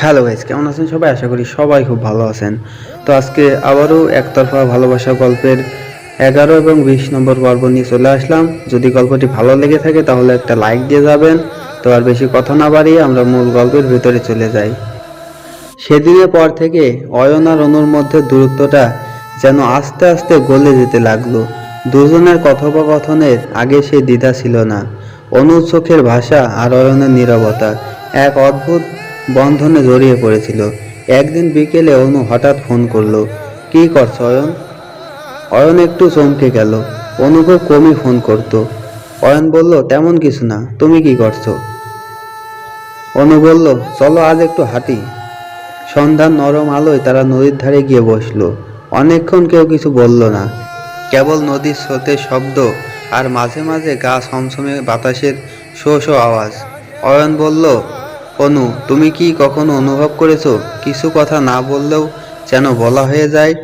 Hello guys কেমন আছেন সবাই? আশা করি সবাই খুব ভালো আছেন। তো আজকে আবারও একতরফা ভালোবাসা গল্পের এগারো এবং বিশ নম্বর পর্ব নিয়ে চলে আসলাম। যদি গল্পটি ভালো লেগে থাকে তাহলে একটা লাইক দিয়ে যাবেন। তো আর বেশি কথা না বাড়িয়ে আমরা মূল গল্পের ভিতরে চলে যাই। সেদিনের পর থেকে অয়ন আর অনুর মধ্যে দূরত্বটা যেন আস্তে আস্তে গলে যেতে লাগল। দুজনের কথোপকথনের আগে সেই দ্বিধা ছিল না। অনুর চোখের ভাষা আর অয়নের নীরবতা, এক অদ্ভুত বন্ধনে জড়িয়ে পড়েছিল। একদিন বিকেলে অনু হঠাৎ ফোন করল, কি করছ অয়ন? অয়ন একটু চমকে গেল। অনু খুব কমই ফোন করতো। অয়ন বলল, তেমন কিছু না, তুমি কি করছ? অনু বলল, চলো আজ একটু হাঁটি। সন্ধ্যার নরম আলোয় তারা নদীর ধারে গিয়ে বসল। অনেকক্ষণ কেউ কিছু বলল না। কেবল নদীর স্রোতের শব্দ আর মাঝে মাঝে গা সমসমে বাতাসের শো শো আওয়াজ। অয়ন বলল অনু, তুমি কি কখনো অনুভব করেছ কিছু কথা না বললেও যেন বলা হয়ে যায়?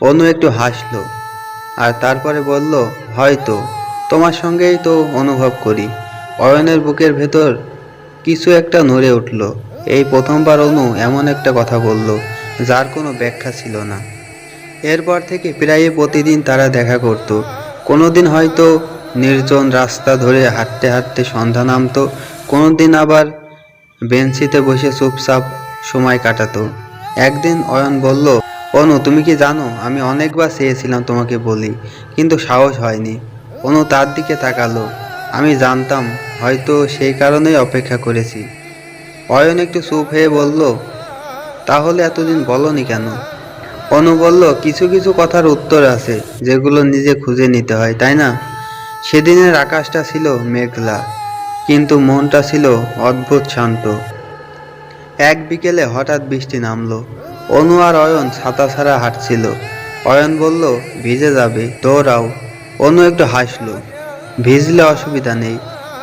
অনু একটু হাসলো আর তারপরে বলল, হয়তো। তোমার সঙ্গেই তো অনুভব করি। অয়নের বুকের ভেতর কিছু একটা নড়ে উঠল। এই প্রথমবার অনু এমন একটা কথা বলল, যার কোনো ব্যাখ্যা ছিল না। এরপর থেকে প্রায় প্রতিদিন তারা দেখা করত। কোনোদিন হয়তো নির্জন রাস্তা ধরে হাঁটতে হাঁটতে সন্ধ্যা নামতো, কোনোদিন আবার বেঞ্চিতে বসে চুপচাপ সময় কাটাতো। একদিন অয়ন বলল, অনু, তুমি কি জানো, আমি অনেকবার চেয়েছিলাম তোমাকে বলি, কিন্তু সাহস হয়নি। অনু তার দিকে তাকালো। আমি জানতাম, হয়তো সেই কারণেই অপেক্ষা করেছি। অয়ন একটু চুপ হয়ে বলল, তাহলে এতদিন বলনি কেন? অনু বলল, কিছু কিছু কথার উত্তর আছে, যেগুলো নিজে খুঁজে নিতে হয়, তাই না? সেদিনের আকাশটা ছিল মেঘলা। কিন্তু মনটা ছিল অদ্ভুত শান্ত। এক বিকেলে হঠাৎ বৃষ্টি নামলো। অনু আর অয়ন ছাতা ছাড়া হাঁটছিল। অয়ন বলল, ভিজে যাবে, দৌড়াও। অনু একটু হাসলো। ভিজলে অসুবিধা নেই।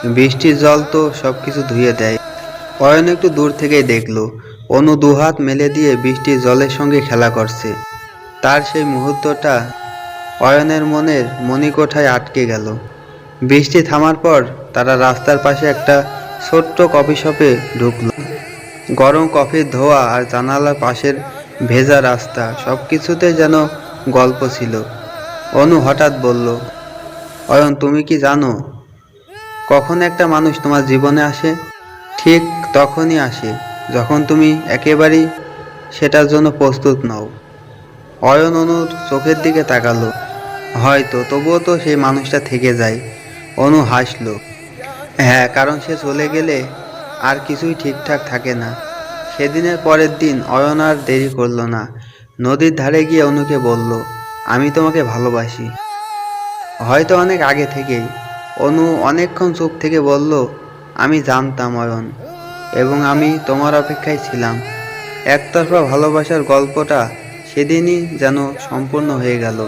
বৃষ্টির জল তো সব কিছু ধুয়ে দেয়। অয়ন একটু দূর থেকেই দেখল, অনু দুহাত মেলে দিয়ে বৃষ্টির জলের সঙ্গে খেলা করছে। তার সেই মুহূর্তটা অয়নের মনের মণিকোঠায় আটকে গেল। বৃষ্টি থামার পর তারা রাস্তার পাশে একটা ছোট্ট কফি শপে ঢুকলো। গরম কফির ধোয়া আর জানালার পাশের ভেজা রাস্তা সব কিছুতে যেন গল্প ছিল। অনু হঠাৎ বলল, অয়ন, তুমি কি জানো, কখন একটা মানুষ তোমার জীবনে আসে? ঠিক তখনই আসে, যখন তুমি একেবারেই সেটার জন্য প্রস্তুত নও। অয়ন অনুর চোখের দিকে তাকালো। হয়তো, তবুও তো সেই মানুষটা থেকে যায়। অনু হাসলো। হ্যাঁ কারণ সে চলে গেলে আর কিছুই ঠিকঠাক থাকে না। সেদিনের পরের দিন অয়ন আর দেরি করল না। নদীর ধারে গিয়ে অনুকে বলল, আমি তোমাকে ভালোবাসি। হয়তো অনেক আগে থেকেই অনু অনেকক্ষণ চুপ থেকে বলল, আমি জানতাম অয়ন এবং আমি তোমার অপেক্ষায় ছিলাম। একতরফা ভালোবাসার গল্পটা সেদিনই যেন সম্পূর্ণ হয়ে গেল।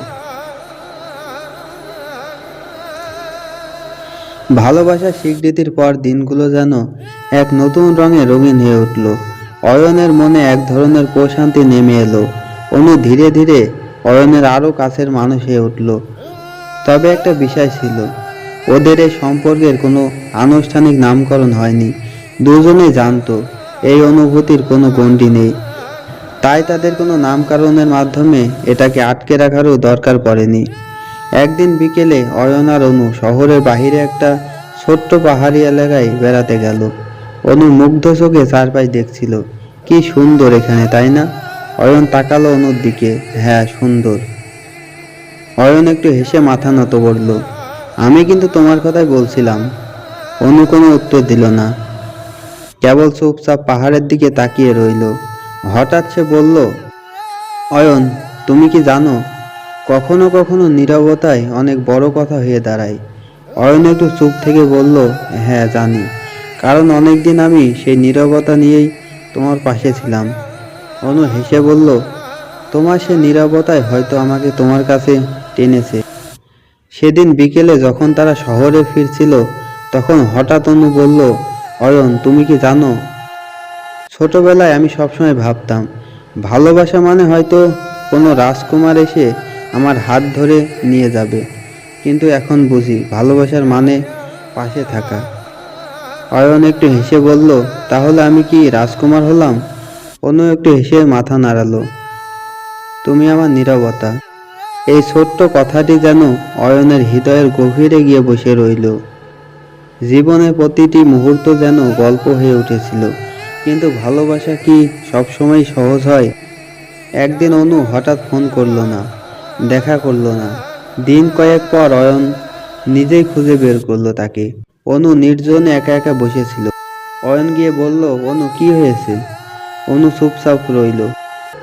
ভালোবাসার স্বীকৃতির পর দিনগুলো যেন এক নতুন রঙে রঙিন হয়ে উঠল। অয়নের মনে এক ধরনের প্রশান্তি নেমে এলো। অনু ধীরে ধীরে অয়নের আরও কাছের মানুষ হয়ে উঠল। তবে একটা বিষয় ছিল, ওদের এই সম্পর্কের কোনো আনুষ্ঠানিক নামকরণ হয়নি। দুজনেই জানতো, এই অনুভূতির কোনো গণ্ডি নেই। তাই তাদের কোনো নামকরণের মাধ্যমে এটাকে আটকে রাখারও দরকার পড়েনি। একদিন বিকেলে অয়ন আর অনু শহরের বাহিরে একটা ছোট্ট পাহাড়ি এলাকায় বেড়াতে গেল। অনু মুগ্ধ চোখে চারপাশ দেখছিল। কি সুন্দর এখানে, তাই না? অয়ন তাকালো অনুর দিকে। হ্যাঁ সুন্দর। অয়ন একটু হেসে মাথা নত করল। আমি কিন্তু তোমার কথাই বলছিলাম। অনু কোনো উত্তর দিল না। কেবল চুপচাপ পাহাড়ের দিকে তাকিয়ে রইল। হঠাৎ সে বলল, অয়ন, তুমি কি জানো কখনো কখনো নীরবতায় অনেক বড় কথা হয়ে দাঁড়ায়। অয়ন একটু চুপ থেকে বলল হ্যাঁ জানি। কারণ অনেক দিন আমি সেই নীরবতা নিয়েই তোমার পাশে ছিলাম। অনু হেসে বলল, তোমার সে নীরবতায় হয়তো আমাকে তোমার কাছে টেনেছে। সেদিন বিকেলে যখন তারা শহরে ফিরছিল, তখন হঠাৎ অনু বলল অয়ন তুমি কি জানো? ছোটবেলায় আমি সবসময় ভাবতাম, ভালোবাসা মানে হয়তো কোনো রাজকুমার এসে আমার হাত ধরে নিয়ে যাবে। কিন্তু এখন বুঝি ভালোবাসার মানে পাশে থাকা। অয়ন একটু হেসে বলল, তাহলে আমি কি রাজকুমার হলাম? অনু একটু হেসে মাথা নাড়ালো। তুমি আমার নীরবতা। এই ছোট্ট কথাটি যেন অয়নের হৃদয়ের গভীরে গিয়ে বসে রইল। জীবনের প্রতিটি মুহূর্ত যেন গল্প হয়ে উঠেছিল। কিন্তু ভালোবাসা কি সবসময় সহজ হয়? একদিন অনু হঠাৎ ফোন করল না। দেখা করল না। দিন কয়েক পর অয়ন নিজেই খুঁজে বের করল তাকে। অনু নির্জনে একা একা বসেছিল। অয়ন গিয়ে বলল, অনু, কি হয়েছে? অনু চুপচাপ রইল।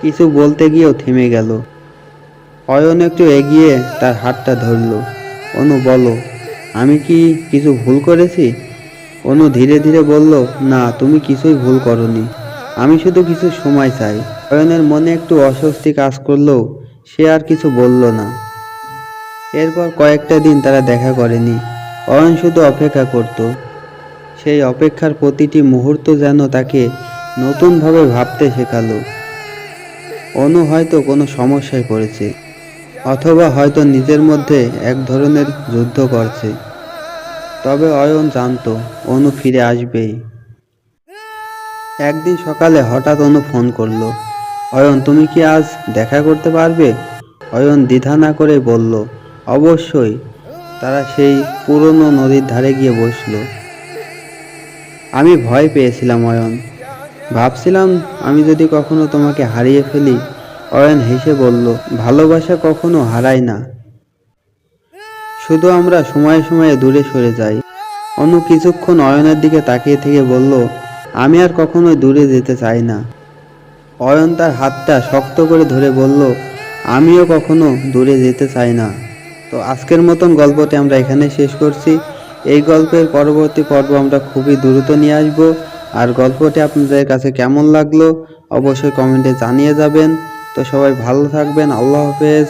কিছু বলতে গিয়েও থেমে গেল। অয়ন একটু এগিয়ে তার হাতটা ধরলো। অনু বলো আমি কি কিছু ভুল করেছি? অনু ধীরে ধীরে বলল, না, তুমি কিছুই ভুল করনি। আমি শুধু কিছু সময় চাই। অয়নের মনে একটু অস্বস্তি কাজ করলেও সে আর কিছু বলল না। এরপর কয়েকটা দিন তারা দেখা করেনি। অয়ন শুধু অপেক্ষা করত। সেই অপেক্ষার প্রতিটি মুহূর্ত যেন তাকে নতুনভাবে ভাবতে শেখালো। অনু হয়তো কোনো সমস্যায় পড়েছে, অথবা হয়তো নিজের মধ্যে এক ধরনের যুদ্ধ করছে। তবে অয়ন জানতো, অনু ফিরে আসবেই। একদিন সকালে হঠাৎ অনু ফোন করল। অয়ন, তুমি কি আজ দেখা করতে পারবে? অয়ন দ্বিধা না করে বলল, অবশ্যই। তারা সেই পুরনো নদীর ধারে গিয়ে বসল। আমি ভয় পেয়েছিলাম, অয়ন। ভাবছিলাম, আমি যদি কখনো তোমাকে হারিয়ে ফেলি? অয়ন হেসে বলল, ভালোবাসা কখনো হারায় না। শুধু আমরা সময়ে সময়ে দূরে সরে যাই। অনু কিছুক্ষণ অয়নের দিকে তাকিয়ে থেকে বলল, আমি আর কখনোই দূরে যেতে চাই না। অয়ন তার হাতটা শক্ত করে ধরে বলল, আমিও কখনো দূরে যেতে চাই না। তো আজকের মতন গল্পটি আমরা এখানে শেষ করছি। এই গল্পের পরবর্তী পর্ব আমরা খুবই দ্রুত নিয়ে আসব। আর গল্পটি আপনাদের কাছে কেমন লাগল, অবশ্যই কমেন্টে জানিয়ে যাবেন। তো সবাই ভালো থাকবেন, আল্লাহ হাফেজ।